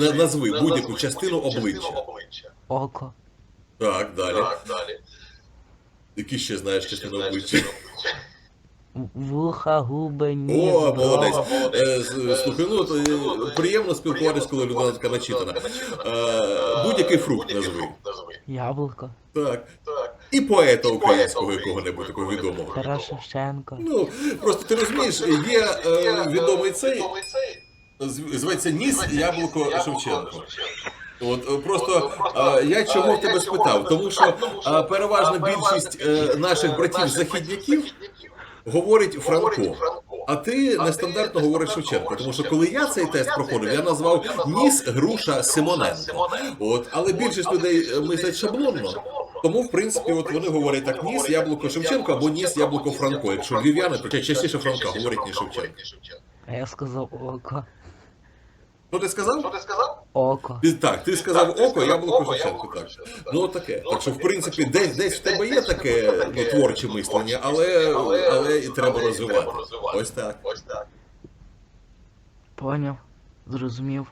на- назви будь-яку частину обличчя. Око. Так, далі. Так, далі. Які ще знаєш частину обличчя? Вуха, губи, ніс. О, молодець. молодець. Е, з- Слухай, ну то, е, приємно спілкуватись, коли людина така начитана. Е, Будь-який фрукт назви. Яблуко. Так. І поета українського якого-небудь такого відомого. Тарас Шевченко. Ну, просто ти розумієш, є е, відомий цей, зв- зветься Ніс Яблуко Шевченко. От е, просто е, я чого в тебе спитав? Тому що е, переважна більшість наших братів західняків говорить Франко. А ти нестандартно говориш Шевченко, тому що коли я цей тест проходив, я назвав ніс груша Симоненко. От, але більшість людей мислять шаблонно. Тому, в принципі, от вони говорять так: ніс яблуко Шевченко або ніс яблуко Франко. Якщо львів'яни, то частіше Франка говорять ніж Шевченко. А я сказав око. Що ти сказав? Око. Ти, так, ти сказав око, я було Шевченко. Так. Ну от таке. Так що, в принципі, десь десь в тебе є таке ну, творче мислення, але, але і треба розвивати. Ось так. Поняв. Зрозумів.